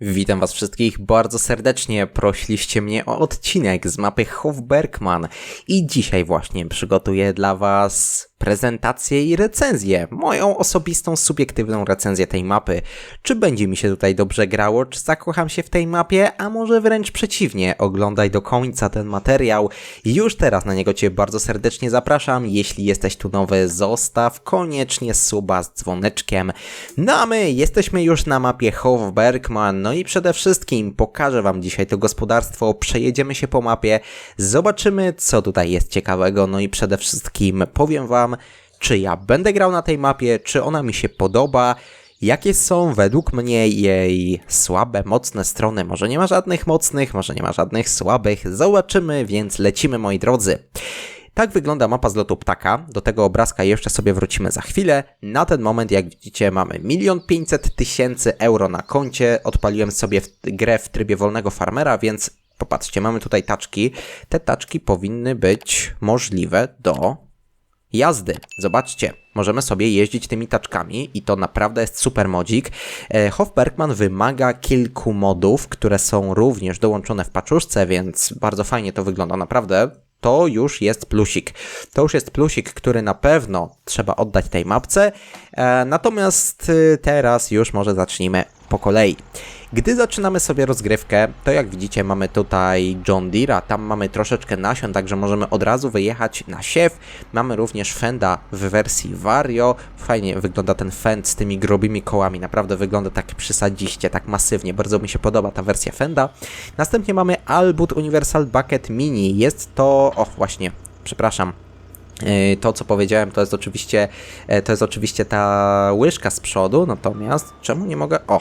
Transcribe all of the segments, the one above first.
Witam Was wszystkich bardzo serdecznie. Prosiliście mnie o odcinek z mapy Hofbergman i dzisiaj właśnie przygotuję dla Was prezentację i recenzję, moją osobistą, subiektywną recenzję tej mapy. Czy będzie mi się tutaj dobrze grało, czy zakocham się w tej mapie, a może wręcz przeciwnie, oglądaj do końca ten materiał. Już teraz na niego Cię bardzo serdecznie zapraszam. Jeśli jesteś tu nowy, zostaw koniecznie suba z dzwoneczkiem. No a my jesteśmy już na mapie Hofbergman, no i przede wszystkim pokażę Wam dzisiaj to gospodarstwo, przejedziemy się po mapie, zobaczymy co tutaj jest ciekawego, no i przede wszystkim powiem Wam, czy ja będę grał na tej mapie, czy ona mi się podoba, jakie są według mnie jej słabe, mocne strony. Może nie ma żadnych mocnych, może nie ma żadnych słabych. Zobaczymy, więc lecimy moi drodzy. Tak wygląda mapa z lotu ptaka. Do tego obrazka jeszcze sobie wrócimy za chwilę. Na ten moment, jak widzicie, mamy 1 500 tysięcy euro na koncie. Odpaliłem sobie w grę w trybie wolnego farmera, więc popatrzcie, mamy tutaj taczki. Te taczki powinny być możliwe do jazdy. Zobaczcie, możemy sobie jeździć tymi taczkami i to naprawdę jest super modzik. E, Hofbergman wymaga kilku modów, które są również dołączone w paczuszce, więc bardzo fajnie to wygląda. Naprawdę to już jest plusik. To już jest plusik, który na pewno trzeba oddać tej mapce. E, natomiast y, teraz już może zacznijmy po kolei. Gdy zaczynamy sobie rozgrywkę, to jak widzicie mamy tutaj John Deere'a, tam mamy troszeczkę nasion, także możemy od razu wyjechać na siew. Mamy również Fenda w wersji Vario. Fajnie wygląda ten Fend z tymi grubymi kołami, naprawdę wygląda tak przysadziście, tak masywnie. Bardzo mi się podoba ta wersja Fenda. Następnie mamy Albut Universal Bucket Mini. Jest to, o właśnie, przepraszam, to, co powiedziałem, to jest oczywiście e, to jest oczywiście ta łyżka z przodu, natomiast czemu nie mogę? O!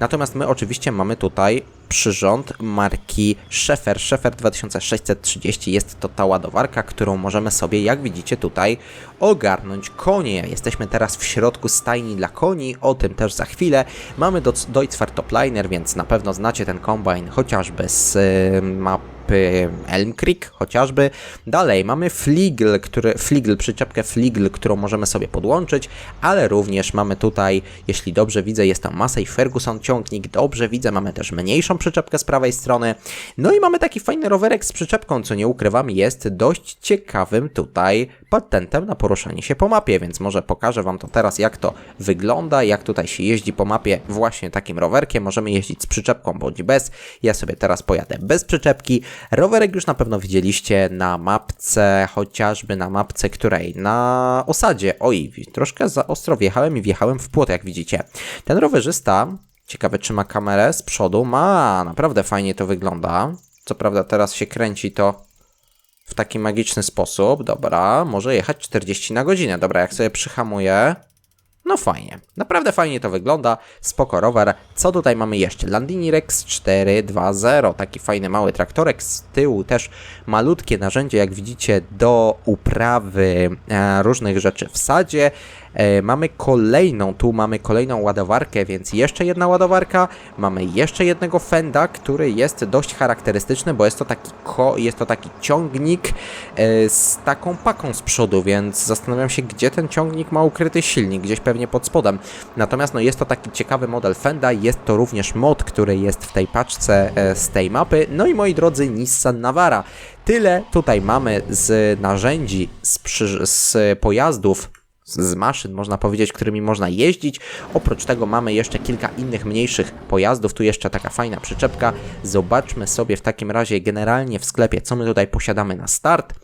Natomiast my oczywiście mamy tutaj przyrząd marki Schaeffer. Schaeffer 2630 jest to ta ładowarka, którą możemy sobie, jak widzicie tutaj, ogarnąć konie. Jesteśmy teraz w środku stajni dla koni, o tym też za chwilę. Mamy Deutzfahr Topliner, więc na pewno znacie ten kombajn chociażby z mapy Elm Creek chociażby. Dalej mamy Fligl, który, Fligl, przyczepkę Fligl, którą możemy sobie podłączyć, ale również mamy tutaj, jeśli dobrze widzę, jest to Massey Ferguson ciągnik, dobrze widzę, mamy też mniejszą przyczepkę z prawej strony. No i mamy taki fajny rowerek z przyczepką, co nie ukrywam, jest dość ciekawym tutaj patentem na poruszanie się po mapie, więc może pokażę Wam to teraz, jak to wygląda, jak tutaj się jeździ po mapie właśnie takim rowerkiem. Możemy jeździć z przyczepką bądź bez. Ja sobie teraz pojadę bez przyczepki. Rowerek już na pewno widzieliście na mapce, chociażby na mapce której? Na osadzie. Oj, troszkę za ostro wjechałem i wjechałem w płot, jak widzicie. Ten rowerzysta, ciekawe czy ma kamerę z przodu, ma, naprawdę fajnie to wygląda. Co prawda teraz się kręci to w taki magiczny sposób. Dobra, może jechać 40 na godzinę. Dobra, jak sobie przyhamuję, no fajnie, naprawdę fajnie to wygląda, spoko rower. Co tutaj mamy jeszcze? Landini Rex 4.2.0, taki fajny mały traktorek, z tyłu też malutkie narzędzie, jak widzicie, do uprawy e, różnych rzeczy w sadzie. E, mamy kolejną, tu mamy kolejną ładowarkę, więc jeszcze jedna ładowarka. Mamy jeszcze jednego fenda, który jest dość charakterystyczny, bo jest to taki, jest to taki ciągnik e, z taką paką z przodu, więc zastanawiam się, gdzie ten ciągnik ma ukryty silnik, gdzieś pewnie pod spodem. Natomiast no, jest to taki ciekawy model fenda, jest to również mod, który jest w tej paczce e, z tej mapy. No i moi drodzy, Nissan Navara. Tyle tutaj mamy z narzędzi, z, z pojazdów z maszyn, można powiedzieć, którymi można jeździć. Oprócz tego mamy jeszcze kilka innych mniejszych pojazdów. Tu jeszcze taka fajna przyczepka. Zobaczmy sobie w takim razie generalnie w sklepie, co my tutaj posiadamy na start.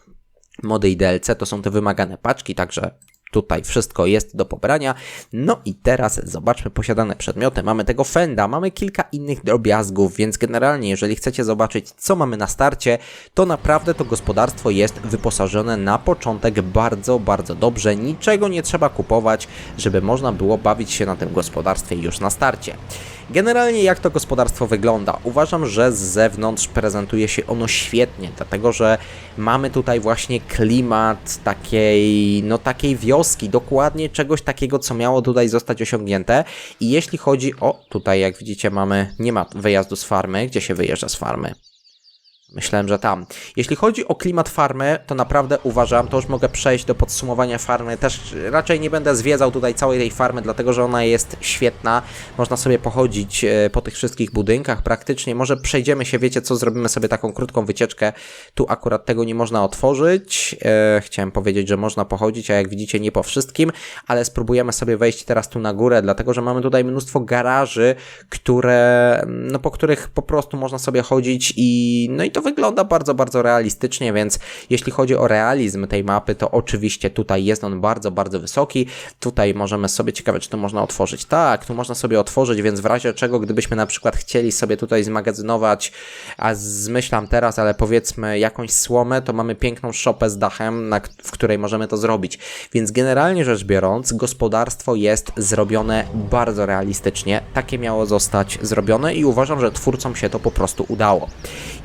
Mody i DLC to są te wymagane paczki, także Tutaj wszystko jest do pobrania. No i teraz zobaczmy posiadane przedmioty. Mamy tego Fenda, mamy kilka innych drobiazgów, więc generalnie jeżeli chcecie zobaczyć co mamy na starcie, to naprawdę to gospodarstwo jest wyposażone na początek bardzo, bardzo dobrze. Niczego nie trzeba kupować, żeby można było bawić się na tym gospodarstwie już na starcie. Generalnie jak to gospodarstwo wygląda? Uważam, że z zewnątrz prezentuje się ono świetnie, dlatego że mamy tutaj właśnie klimat takiej, no takiej wioski, dokładnie czegoś takiego, co miało tutaj zostać osiągnięte. I jeśli chodzi o, tutaj jak widzicie mamy, nie ma wyjazdu z farmy, gdzie się wyjeżdża z farmy? Myślałem, że tam. Jeśli chodzi o klimat farmy, to naprawdę uważam, to już mogę przejść do podsumowania farmy. Też raczej nie będę zwiedzał tutaj całej tej farmy, dlatego że ona jest świetna. Można sobie pochodzić e, po tych wszystkich budynkach praktycznie. Może przejdziemy się, wiecie co, zrobimy sobie taką krótką wycieczkę. Tu akurat tego nie można otworzyć. E, chciałem powiedzieć, że można pochodzić, a jak widzicie nie po wszystkim, ale spróbujemy sobie wejść teraz tu na górę, dlatego że mamy tutaj mnóstwo garaży, które, no po których po prostu można sobie chodzić i no i to wygląda bardzo, bardzo realistycznie, więc jeśli chodzi o realizm tej mapy, to oczywiście tutaj jest on bardzo, bardzo wysoki. Tutaj możemy sobie, ciekawe czy to można otworzyć. Tak, tu można sobie otworzyć, więc w razie czego, gdybyśmy na przykład chcieli sobie tutaj zmagazynować, a zmyślam teraz, ale powiedzmy jakąś słomę, to mamy piękną szopę z dachem, na, w której możemy to zrobić. Więc generalnie rzecz biorąc, gospodarstwo jest zrobione bardzo realistycznie. Takie miało zostać zrobione i uważam, że twórcom się to po prostu udało.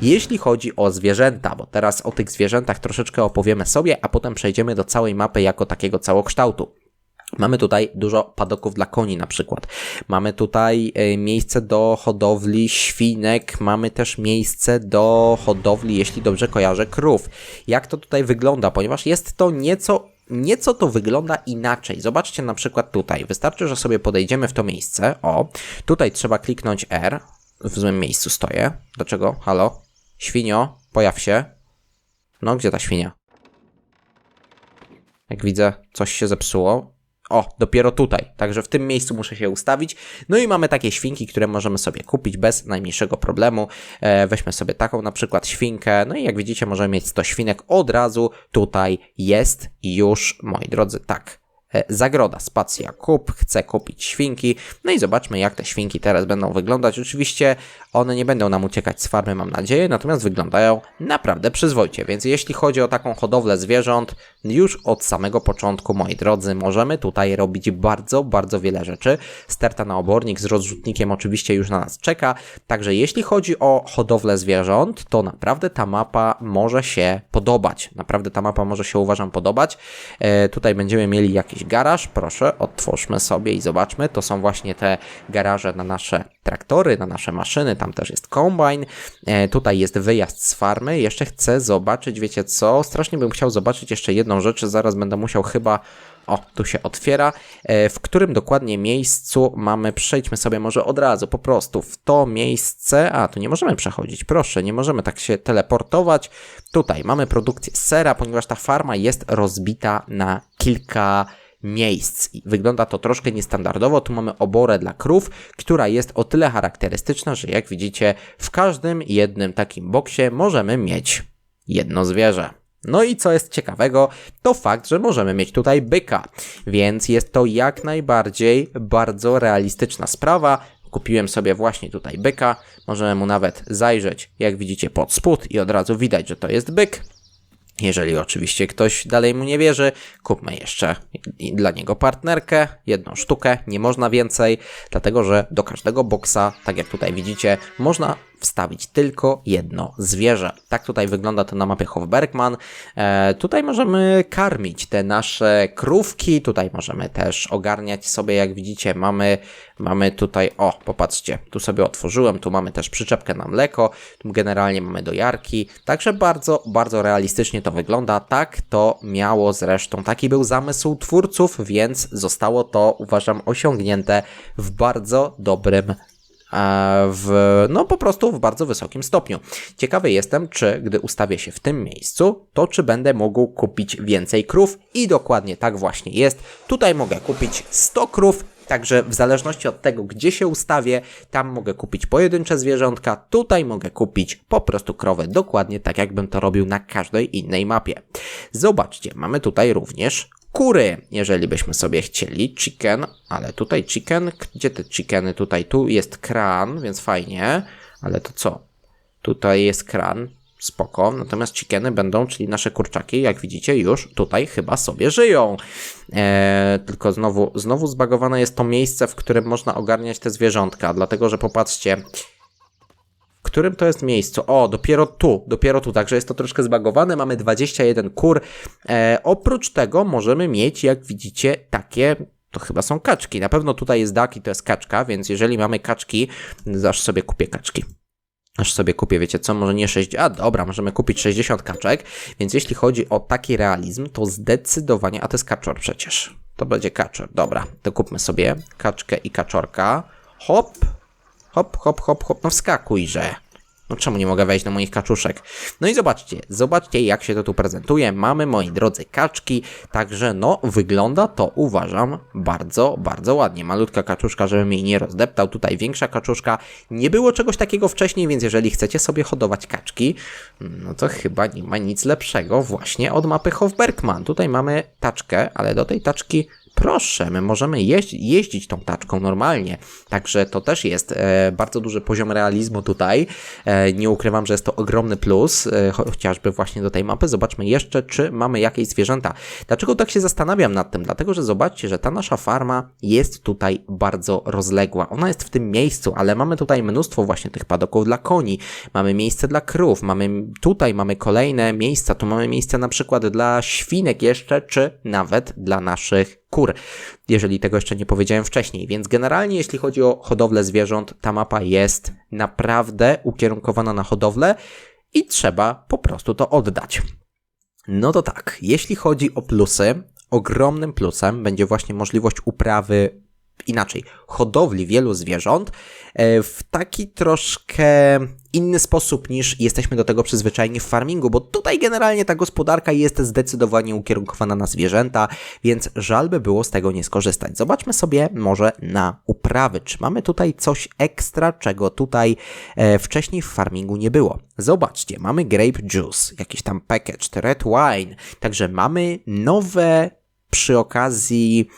Jeśli chodzi o zwierzęta, bo teraz o tych zwierzętach troszeczkę opowiemy sobie, a potem przejdziemy do całej mapy jako takiego całokształtu. Mamy tutaj dużo padoków dla koni na przykład. Mamy tutaj e, miejsce do hodowli świnek, mamy też miejsce do hodowli, jeśli dobrze kojarzę, krów. Jak to tutaj wygląda? Ponieważ jest to nieco Nieco to wygląda inaczej. Zobaczcie na przykład tutaj. Wystarczy, że sobie podejdziemy w to miejsce. O, tutaj trzeba kliknąć R. W złym miejscu stoję. Dlaczego? Halo? Świnio, pojaw się. No, gdzie ta świnia? Jak widzę, coś się zepsuło. O, dopiero tutaj. Także w tym miejscu muszę się ustawić. No i mamy takie świnki, które możemy sobie kupić bez najmniejszego problemu. E, weźmy sobie taką na przykład świnkę. No i jak widzicie, możemy mieć 100 świnek od razu. Tutaj jest już, moi drodzy, tak. E, zagroda, spacja, kup, chcę kupić świnki. No i zobaczmy, jak te świnki teraz będą wyglądać. Oczywiście one nie będą nam uciekać z farmy, mam nadzieję, natomiast wyglądają naprawdę przyzwoicie. Więc jeśli chodzi o taką hodowlę zwierząt, już od samego początku, moi drodzy, możemy tutaj robić bardzo, bardzo wiele rzeczy. Sterta na obornik z rozrzutnikiem oczywiście już na nas czeka. Także jeśli chodzi o hodowlę zwierząt, to naprawdę ta mapa może się podobać. Naprawdę ta mapa może się, uważam, podobać. E, tutaj będziemy mieli garaż. Proszę, otwórzmy sobie i zobaczmy. To są właśnie te garaże na nasze traktory, na nasze maszyny. Tam też jest kombine. E, tutaj jest wyjazd z farmy. Jeszcze chcę zobaczyć, wiecie co? Strasznie bym chciał zobaczyć jeszcze jedną rzecz. Zaraz będę musiał chyba o, tu się otwiera. E, w którym dokładnie miejscu mamy, przejdźmy sobie może od razu, po prostu w to miejsce. A, tu nie możemy przechodzić, proszę, nie możemy tak się teleportować. Tutaj mamy produkcję sera, ponieważ ta farma jest rozbita na kilka miejsc. Wygląda to troszkę niestandardowo. Tu mamy oborę dla krów, która jest o tyle charakterystyczna, że jak widzicie, w każdym jednym takim boksie możemy mieć jedno zwierzę. No i co jest ciekawego, to fakt, że możemy mieć tutaj byka, więc jest to jak najbardziej bardzo realistyczna sprawa. Kupiłem sobie właśnie tutaj byka, możemy mu nawet zajrzeć, jak widzicie, pod spód i od razu widać, że to jest byk. Jeżeli oczywiście ktoś dalej mu nie wierzy, kupmy jeszcze dla niego partnerkę, jedną sztukę, nie można więcej, dlatego że do każdego boksa, tak jak tutaj widzicie, można wstawić tylko jedno zwierzę. Tak tutaj wygląda to na mapie Hofbergman. E, tutaj możemy karmić te nasze krówki, tutaj możemy też ogarniać sobie, jak widzicie, mamy, mamy tutaj, o, popatrzcie, tu sobie otworzyłem, tu mamy też przyczepkę na mleko, tu generalnie mamy dojarki, także bardzo, bardzo realistycznie to wygląda. Tak to miało zresztą, taki był zamysł twórców, więc zostało to, uważam, osiągnięte w bardzo dobrym w, no po prostu w bardzo wysokim stopniu. Ciekawy jestem, czy gdy ustawię się w tym miejscu, to czy będę mógł kupić więcej krów i dokładnie tak właśnie jest. Tutaj mogę kupić 100 krów, Także w zależności od tego, gdzie się ustawię, tam mogę kupić pojedyncze zwierzątka, tutaj mogę kupić po prostu krowę, dokładnie tak jakbym to robił na każdej innej mapie. Zobaczcie, mamy tutaj również kury, jeżeli byśmy sobie chcieli. Chicken, ale tutaj chicken, gdzie te chickeny? Tutaj, tu jest kran, więc fajnie, ale to co? Tutaj jest kran, spoko, natomiast chickeny będą, czyli nasze kurczaki, jak widzicie, już tutaj chyba sobie żyją. Eee, tylko znowu, znowu zbagowane jest to miejsce, w którym można ogarniać te zwierzątka, dlatego, że popatrzcie, którym to jest miejscu? O, dopiero tu, dopiero tu, także jest to troszkę zbagowane, mamy 21 kur. E, oprócz tego możemy mieć, jak widzicie, takie to chyba są kaczki. Na pewno tutaj jest dak i to jest kaczka, więc jeżeli mamy kaczki, zaś sobie kupię kaczki. Aż sobie kupię, wiecie co, może nie 6, a dobra, możemy kupić 60 kaczek, więc jeśli chodzi o taki realizm, to zdecydowanie, a to jest kaczor przecież, to będzie kaczor, dobra, to kupmy sobie kaczkę i kaczorka, hop, hop, hop, hop, hop, no wskakujże. No czemu nie mogę wejść do moich kaczuszek? No i zobaczcie, zobaczcie jak się to tu prezentuje. Mamy, moi drodzy, kaczki, także no wygląda to, uważam, bardzo, bardzo ładnie. Malutka kaczuszka, żebym jej nie rozdeptał. Tutaj większa kaczuszka. Nie było czegoś takiego wcześniej, więc jeżeli chcecie sobie hodować kaczki, no to chyba nie ma nic lepszego właśnie od mapy Hofbergman. Tutaj mamy taczkę, ale do tej taczki proszę, my możemy jeździć, jeździć tą taczką normalnie. Także to też jest e, bardzo duży poziom realizmu tutaj. E, nie ukrywam, że jest to ogromny plus, e, chociażby właśnie do tej mapy. Zobaczmy jeszcze, czy mamy jakieś zwierzęta. Dlaczego tak się zastanawiam nad tym? Dlatego, że zobaczcie, że ta nasza farma jest tutaj bardzo rozległa. Ona jest w tym miejscu, ale mamy tutaj mnóstwo właśnie tych padoków dla koni. Mamy miejsce dla krów, mamy tutaj mamy kolejne miejsca, tu mamy miejsce na przykład dla świnek jeszcze, czy nawet dla naszych kur, jeżeli tego jeszcze nie powiedziałem wcześniej. Więc generalnie, jeśli chodzi o hodowlę zwierząt, ta mapa jest naprawdę ukierunkowana na hodowlę i trzeba po prostu to oddać. No to tak, jeśli chodzi o plusy, ogromnym plusem będzie właśnie możliwość uprawy inaczej, hodowli wielu zwierząt w taki troszkę inny sposób niż jesteśmy do tego przyzwyczajeni w farmingu, bo tutaj generalnie ta gospodarka jest zdecydowanie ukierunkowana na zwierzęta, więc żal by było z tego nie skorzystać. Zobaczmy sobie może na uprawy, czy mamy tutaj coś ekstra, czego tutaj e, wcześniej w farmingu nie było. Zobaczcie, mamy grape juice, jakiś tam package, red wine, także mamy nowe przy okazji,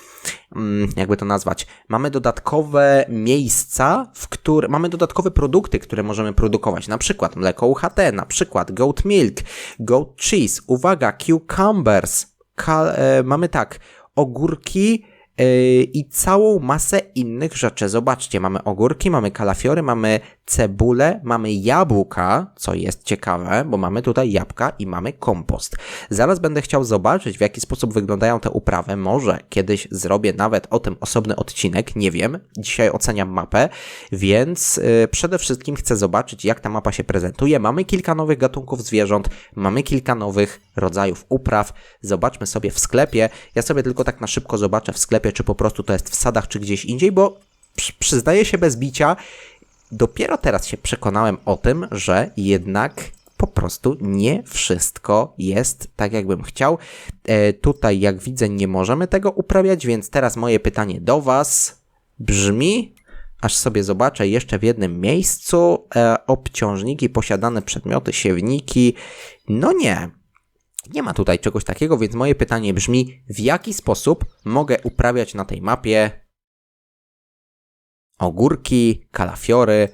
mm, jakby to nazwać, mamy dodatkowe miejsca, w które mamy dodatkowe produkty, które możemy produkować, na przykład mleko UHT, na przykład goat milk, goat cheese, uwaga, cucumbers, e, mamy tak, ogórki, Yy, i całą masę innych rzeczy. Zobaczcie, mamy ogórki, mamy kalafiory, mamy cebulę, mamy jabłka, co jest ciekawe, bo mamy tutaj jabłka i mamy kompost. Zaraz będę chciał zobaczyć, w jaki sposób wyglądają te uprawy. Może kiedyś zrobię nawet o tym osobny odcinek, nie wiem. Dzisiaj oceniam mapę, więc yy, przede wszystkim chcę zobaczyć, jak ta mapa się prezentuje. Mamy kilka nowych gatunków zwierząt, mamy kilka nowych rodzajów upraw. Zobaczmy sobie w sklepie. Ja sobie tylko tak na szybko zobaczę w sklepie, czy po prostu to jest w sadach, czy gdzieś indziej, bo przyznaję się bez bicia, dopiero teraz się przekonałem o tym, że jednak po prostu nie wszystko jest tak, jakbym chciał. E, tutaj, jak widzę, nie możemy tego uprawiać, więc teraz moje pytanie do Was brzmi, aż sobie zobaczę jeszcze w jednym miejscu, e, obciążniki, posiadane przedmioty, siewniki. No nie, nie ma tutaj czegoś takiego, więc moje pytanie brzmi, w jaki sposób mogę uprawiać na tej mapie ogórki, kalafiory,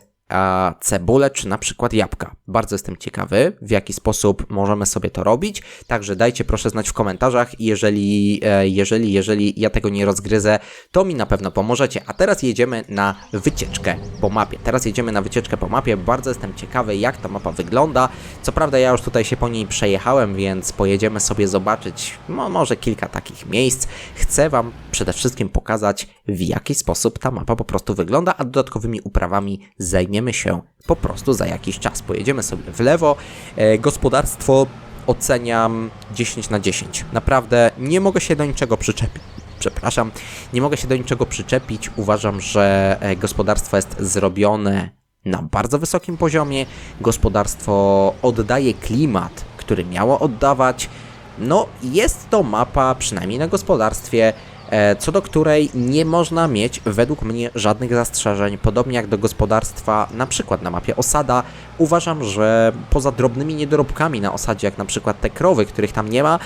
cebulę czy na przykład jabłka. Bardzo jestem ciekawy, w jaki sposób możemy sobie to robić, także dajcie proszę znać w komentarzach, jeżeli, e, jeżeli, jeżeli ja tego nie rozgryzę, to mi na pewno pomożecie. A teraz jedziemy na wycieczkę po mapie. Teraz jedziemy na wycieczkę po mapie, bardzo jestem ciekawy, jak ta mapa wygląda. Co prawda ja już tutaj się po niej przejechałem, więc pojedziemy sobie zobaczyć no, może kilka takich miejsc. Chcę Wam przede wszystkim pokazać, w jaki sposób ta mapa po prostu wygląda, a dodatkowymi uprawami zajmiemy zajmiemy się po prostu za jakiś czas. Pojedziemy sobie w lewo. E, gospodarstwo oceniam 10 na 10. Naprawdę nie mogę się do niczego przyczepić. Przepraszam, nie mogę się do niczego przyczepić. Uważam, że e, gospodarstwo jest zrobione na bardzo wysokim poziomie. Gospodarstwo oddaje klimat, który miało oddawać. No, jest to mapa, przynajmniej na gospodarstwie, co do której nie można mieć według mnie żadnych zastrzeżeń, podobnie jak do gospodarstwa, na przykład na mapie osada. Uważam, że poza drobnymi niedoróbkami na osadzie, jak na przykład te krowy, których tam nie ma,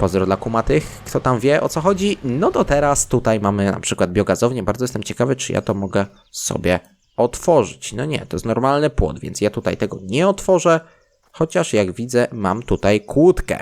Pozdro dla kumatych, kto tam wie o co chodzi. No to teraz tutaj mamy na przykład biogazownię. Bardzo jestem ciekawy, czy ja to mogę sobie otworzyć. No nie, to jest normalny płot, więc ja tutaj tego nie otworzę. Chociaż jak widzę, mam tutaj kłódkę.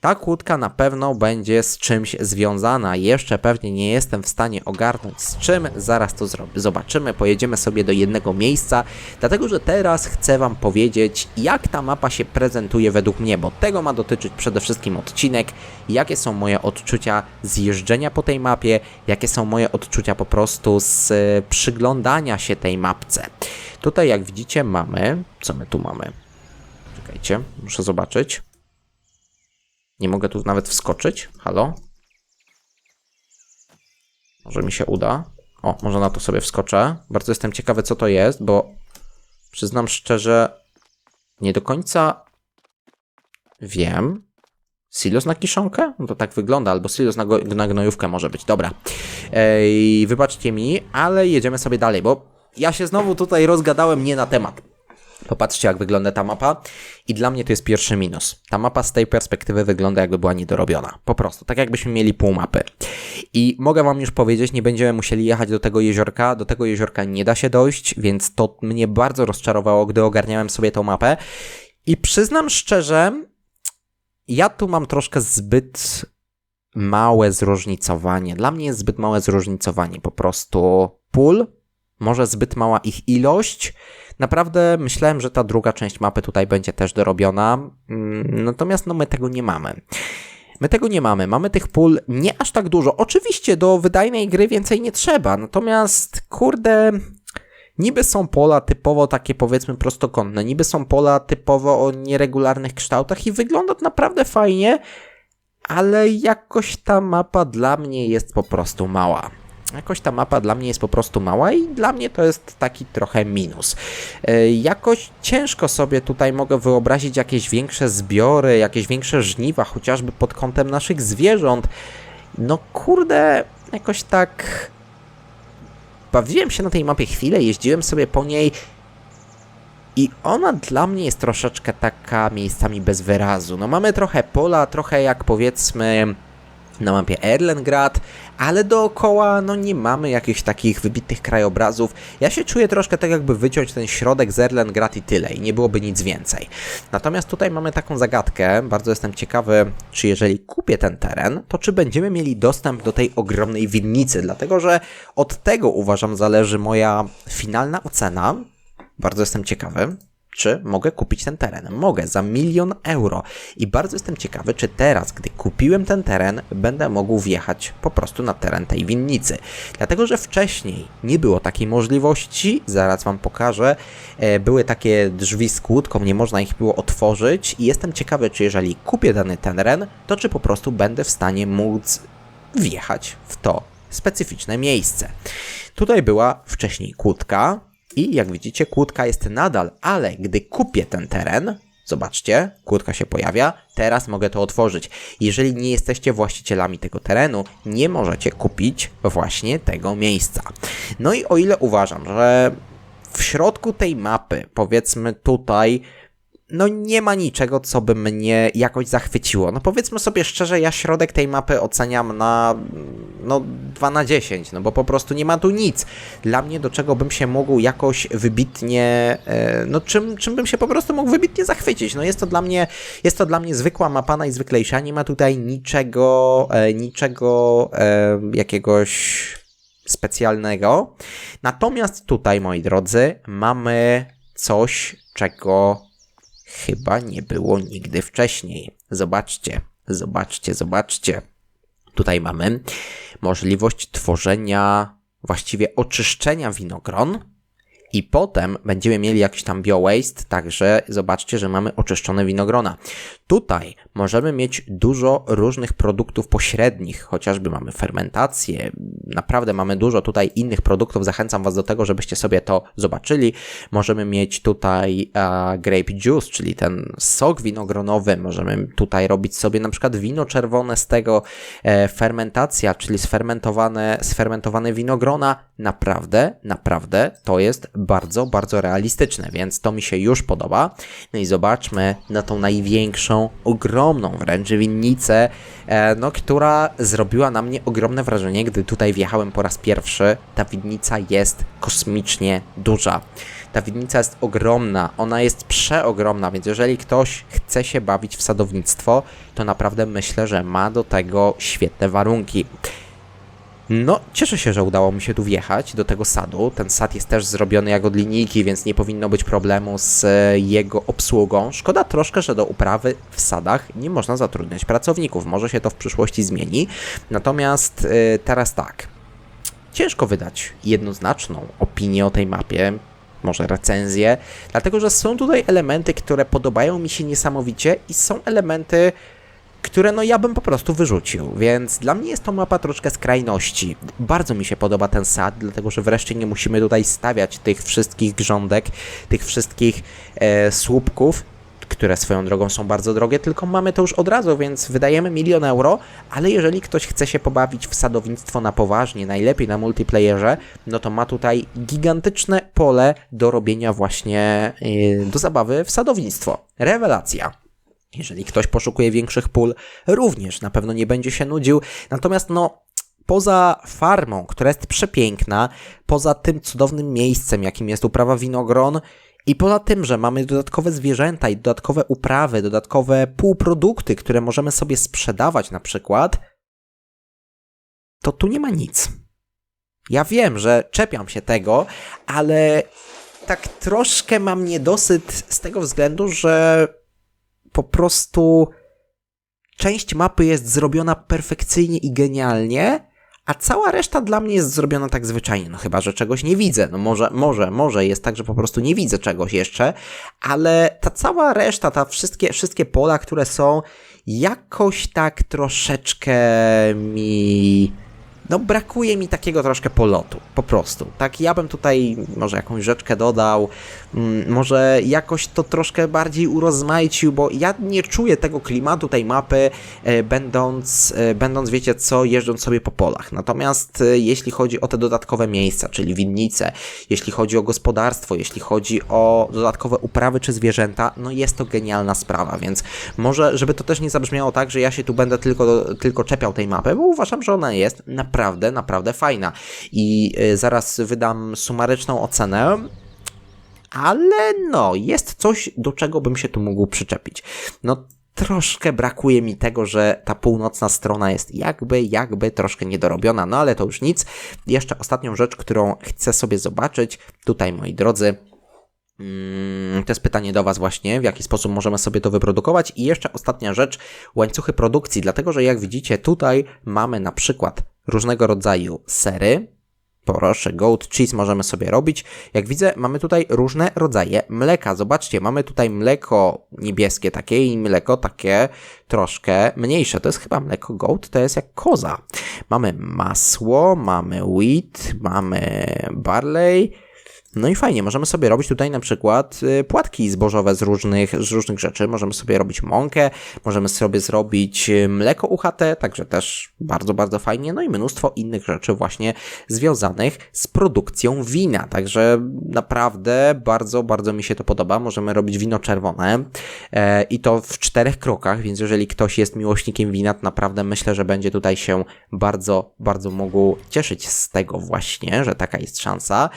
Ta kłódka na pewno będzie z czymś związana. Jeszcze pewnie nie jestem w stanie ogarnąć z czym. Zaraz to zobaczymy. Pojedziemy sobie do jednego miejsca, dlatego że teraz chcę Wam powiedzieć, jak ta mapa się prezentuje według mnie, bo tego ma dotyczyć przede wszystkim odcinek. Jakie są moje odczucia z jeżdżenia po tej mapie, jakie są moje odczucia po prostu z przyglądania się tej mapce. Tutaj, jak widzicie, mamy. Co my tu mamy? Czekajcie, muszę zobaczyć. Nie mogę tu nawet wskoczyć. Halo? Może mi się uda. O, może na to sobie wskoczę. Bardzo jestem ciekawy, co to jest, bo przyznam szczerze, nie do końca wiem. Silos na kiszonkę? No to tak wygląda, albo silos na, na gnojówkę może być. Dobra. Ej, wybaczcie mi, ale jedziemy sobie dalej, bo ja się znowu tutaj rozgadałem nie na temat. Popatrzcie, jak wygląda ta mapa. I dla mnie to jest pierwszy minus. Ta mapa z tej perspektywy wygląda, jakby była niedorobiona. Po prostu, tak jakbyśmy mieli pół mapy. I mogę Wam już powiedzieć, nie będziemy musieli jechać do tego jeziorka. Do tego jeziorka nie da się dojść, więc to mnie bardzo rozczarowało, gdy ogarniałem sobie tą mapę. I przyznam szczerze, ja tu mam troszkę zbyt małe zróżnicowanie. Dla mnie jest zbyt małe zróżnicowanie. Po prostu pól, może zbyt mała ich ilość. Naprawdę myślałem, że ta druga część mapy tutaj będzie też dorobiona, mm, natomiast no my tego nie mamy. My tego nie mamy. Mamy tych pól nie aż tak dużo. Oczywiście do wydajnej gry więcej nie trzeba, natomiast kurde, niby są pola typowo takie powiedzmy prostokątne, niby są pola typowo o nieregularnych kształtach i wygląda to naprawdę fajnie, ale jakoś ta mapa dla mnie jest po prostu mała. Jakoś ta mapa dla mnie jest po prostu mała i dla mnie to jest taki trochę minus. E, jakoś ciężko sobie tutaj mogę wyobrazić jakieś większe zbiory, jakieś większe żniwa, chociażby pod kątem naszych zwierząt. No kurde, jakoś tak. Bawiłem się na tej mapie chwilę, jeździłem sobie po niej i ona dla mnie jest troszeczkę taka miejscami bez wyrazu. No mamy trochę pola, trochę jak powiedzmy na mapie Erlengrad, ale dookoła no nie mamy jakichś takich wybitnych krajobrazów. Ja się czuję troszkę tak jakby wyciąć ten środek z Erlengrad i tyle i nie byłoby nic więcej. Natomiast tutaj mamy taką zagadkę, bardzo jestem ciekawy, czy jeżeli kupię ten teren, to czy będziemy mieli dostęp do tej ogromnej winnicy, dlatego że od tego uważam zależy moja finalna ocena. Bardzo jestem ciekawy czy mogę kupić ten teren. Mogę za milion euro. I bardzo jestem ciekawy, czy teraz, gdy kupiłem ten teren, będę mógł wjechać po prostu na teren tej winnicy. Dlatego, że wcześniej nie było takiej możliwości, zaraz Wam pokażę. E, były takie drzwi z kłódką, nie można ich było otworzyć i jestem ciekawy, czy jeżeli kupię dany teren, to czy po prostu będę w stanie móc wjechać w to specyficzne miejsce. Tutaj była wcześniej kłódka, i jak widzicie, kłódka jest nadal, ale gdy kupię ten teren, zobaczcie, kłódka się pojawia, teraz mogę to otworzyć. Jeżeli nie jesteście właścicielami tego terenu, nie możecie kupić właśnie tego miejsca. No i o ile uważam, że w środku tej mapy, powiedzmy tutaj, no nie ma niczego, co by mnie jakoś zachwyciło. No powiedzmy sobie szczerze, ja środek tej mapy oceniam na no 2 na 10, no bo po prostu nie ma tu nic. Dla mnie do czego bym się mógł jakoś wybitnie, e, no czym, czym bym się po prostu mógł wybitnie zachwycić. No jest to dla mnie, jest to dla mnie zwykła mapa najzwyklejsza, nie ma tutaj niczego, e, niczego e, jakiegoś specjalnego. Natomiast tutaj, moi drodzy, mamy coś, czego chyba nie było nigdy wcześniej. Zobaczcie, zobaczcie, zobaczcie. Tutaj mamy możliwość tworzenia, właściwie oczyszczenia winogron i potem będziemy mieli jakiś tam bio-waste, także zobaczcie, że mamy oczyszczone winogrona. Tutaj możemy mieć dużo różnych produktów pośrednich, chociażby mamy fermentację, naprawdę mamy dużo tutaj innych produktów, zachęcam Was do tego, żebyście sobie to zobaczyli. Możemy mieć tutaj uh, grape juice, czyli ten sok winogronowy, możemy tutaj robić sobie na przykład wino czerwone z tego, e, fermentacja, czyli sfermentowane, sfermentowane winogrona, naprawdę, naprawdę to jest bardzo, bardzo realistyczne, więc to mi się już podoba. No i zobaczmy na tą największą, ogromną wręcz winnicę, e, no, która zrobiła na mnie ogromne wrażenie, gdy tutaj wjechałem po raz pierwszy. Ta winnica jest kosmicznie duża. Ta winnica jest ogromna, ona jest przeogromna, więc jeżeli ktoś chce się bawić w sadownictwo, to naprawdę myślę, że ma do tego świetne warunki. No, cieszę się, że udało mi się tu wjechać do tego sadu. Ten sad jest też zrobiony jak od linijki, więc nie powinno być problemu z e, jego obsługą. Szkoda troszkę, że do uprawy w sadach nie można zatrudniać pracowników. Może się to w przyszłości zmieni. Natomiast yy, teraz tak. Ciężko wydać jednoznaczną opinię o tej mapie. może recenzję, dlatego że są tutaj elementy, które podobają mi się niesamowicie i są elementy, które no ja bym po prostu wyrzucił, więc dla mnie jest to mapa troszkę skrajności. Bardzo mi się podoba ten sad, dlatego że wreszcie nie musimy tutaj stawiać tych wszystkich grządek, tych wszystkich e, słupków, które swoją drogą są bardzo drogie, tylko mamy to już od razu, więc wydajemy milion euro, ale jeżeli ktoś chce się pobawić w sadownictwo na poważnie, najlepiej na multiplayerze, no to ma tutaj gigantyczne pole do robienia właśnie yy, do zabawy w sadownictwo. Rewelacja. Jeżeli ktoś poszukuje większych pól, również na pewno nie będzie się nudził. Natomiast no, poza farmą, która jest przepiękna, poza tym cudownym miejscem, jakim jest uprawa winogron, i poza tym, że mamy dodatkowe zwierzęta i dodatkowe uprawy, dodatkowe półprodukty, które możemy sobie sprzedawać na przykład, to tu nie ma nic. Ja wiem, że czepiam się tego, ale tak troszkę mam niedosyt z tego względu, że po prostu część mapy jest zrobiona perfekcyjnie i genialnie, a cała reszta dla mnie jest zrobiona tak zwyczajnie, no chyba, że czegoś nie widzę. No może, może, może jest tak, że po prostu nie widzę czegoś jeszcze, ale ta cała reszta, ta wszystkie, wszystkie pola, które są, jakoś tak troszeczkę mi no brakuje mi takiego troszkę polotu, po prostu. Tak, ja bym tutaj może jakąś rzeczkę dodał, mm, może jakoś to troszkę bardziej urozmaicił, bo ja nie czuję tego klimatu tej mapy, e, będąc, e, będąc wiecie co, jeżdżąc sobie po polach. Natomiast e, jeśli chodzi o te dodatkowe miejsca, czyli winnice, jeśli chodzi o gospodarstwo, jeśli chodzi o dodatkowe uprawy czy zwierzęta, no jest to genialna sprawa, więc może, żeby to też nie zabrzmiało tak, że ja się tu będę tylko, tylko czepiał tej mapy, bo uważam, że ona jest naprawdę naprawdę, naprawdę fajna. I y, zaraz wydam sumaryczną ocenę. Ale no, jest coś, do czego bym się tu mógł przyczepić. No, troszkę brakuje mi tego, że ta północna strona jest jakby, jakby troszkę niedorobiona, no ale to już nic. Jeszcze ostatnią rzecz, którą chcę sobie zobaczyć, tutaj moi drodzy, Mm, to jest pytanie do Was właśnie, w jaki sposób możemy sobie to wyprodukować. I jeszcze ostatnia rzecz, łańcuchy produkcji, dlatego że jak widzicie tutaj mamy na przykład różnego rodzaju sery, Proszę, goat cheese możemy sobie robić. Jak widzę, mamy tutaj różne rodzaje mleka. Zobaczcie, mamy tutaj mleko niebieskie takie i mleko takie troszkę mniejsze. To jest chyba mleko goat, to jest jak koza. Mamy masło, mamy wheat, mamy barley, no i fajnie, możemy sobie robić tutaj na przykład y, płatki zbożowe z różnych, z różnych rzeczy. Możemy sobie robić mąkę, możemy sobie zrobić y, mleko UHT, także też bardzo, bardzo fajnie. No i mnóstwo innych rzeczy właśnie związanych z produkcją wina. Także naprawdę bardzo, bardzo mi się to podoba. Możemy robić wino czerwone e, i to w czterech krokach, więc jeżeli ktoś jest miłośnikiem wina, to naprawdę myślę, że będzie tutaj się bardzo, bardzo mógł cieszyć z tego właśnie, że taka jest szansa.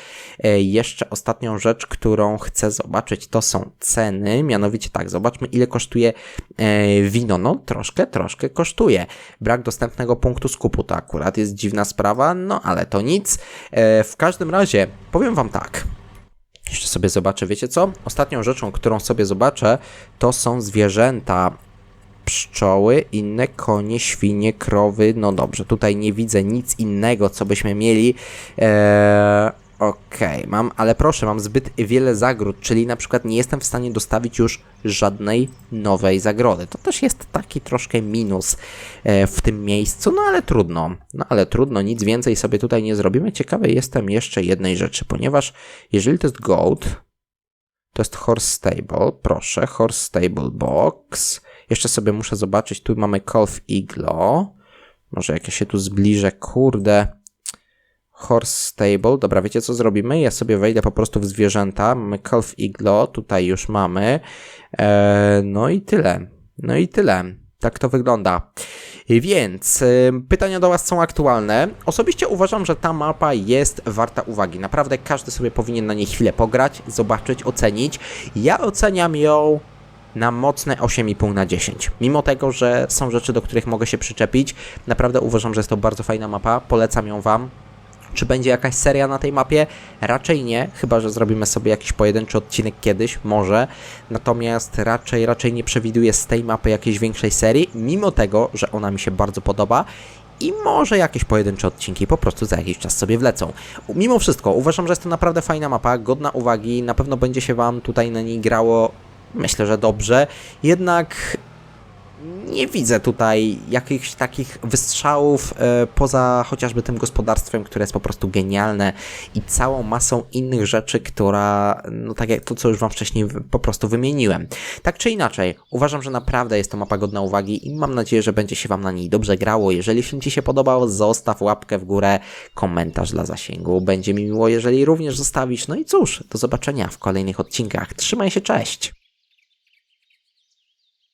E, jeszcze jeszcze ostatnią rzecz, którą chcę zobaczyć, to są ceny. Mianowicie tak, zobaczmy ile kosztuje e, wino. No troszkę, troszkę kosztuje. Brak dostępnego punktu skupu to akurat jest dziwna sprawa, no ale to nic. E, w każdym razie powiem Wam tak. Jeszcze sobie zobaczę, wiecie co? Ostatnią rzeczą, którą sobie zobaczę, to są zwierzęta pszczoły, inne konie, świnie, krowy. No dobrze, tutaj nie widzę nic innego, co byśmy mieli. Eee, Okej, okay, mam, ale proszę, mam zbyt wiele zagród, czyli na przykład nie jestem w stanie dostawić już żadnej nowej zagrody. To też jest taki troszkę minus e, w tym miejscu, no ale trudno. No ale trudno, nic więcej sobie tutaj nie zrobimy. Ciekawy jestem jeszcze jednej rzeczy, ponieważ jeżeli to jest gold, to jest horse stable, proszę, horse stable box. Jeszcze sobie muszę zobaczyć, tu mamy calf iglo. Może jak ja się tu zbliżę, kurde. Horse Stable. Dobra, wiecie co zrobimy? Ja sobie wejdę po prostu w zwierzęta. Mamy Calf Iglo, tutaj już mamy. Eee, no i tyle. No i tyle. Tak to wygląda. Więc y, pytania do Was są aktualne. Osobiście uważam, że ta mapa jest warta uwagi. Naprawdę każdy sobie powinien na niej chwilę pograć, zobaczyć, ocenić. Ja oceniam ją na mocne 8,5 na 10. Mimo tego, że są rzeczy, do których mogę się przyczepić, naprawdę uważam, że jest to bardzo fajna mapa. Polecam ją Wam. Czy będzie jakaś seria na tej mapie? Raczej nie, chyba że zrobimy sobie jakiś pojedynczy odcinek kiedyś, może. Natomiast raczej, raczej nie przewiduję z tej mapy jakiejś większej serii, mimo tego, że ona mi się bardzo podoba i może jakieś pojedyncze odcinki po prostu za jakiś czas sobie wlecą. Mimo wszystko, uważam, że jest to naprawdę fajna mapa, godna uwagi, na pewno będzie się Wam tutaj na niej grało, myślę, że dobrze, jednak nie widzę tutaj jakichś takich wystrzałów e, poza chociażby tym gospodarstwem, które jest po prostu genialne i całą masą innych rzeczy, która, no tak jak to, co już Wam wcześniej po prostu wymieniłem. Tak czy inaczej, uważam, że naprawdę jest to mapa godna uwagi i mam nadzieję, że będzie się Wam na niej dobrze grało. Jeżeli film Ci się podobał, zostaw łapkę w górę, komentarz dla zasięgu. Będzie mi miło, jeżeli również zostawisz. No i cóż, do zobaczenia w kolejnych odcinkach. Trzymaj się, cześć!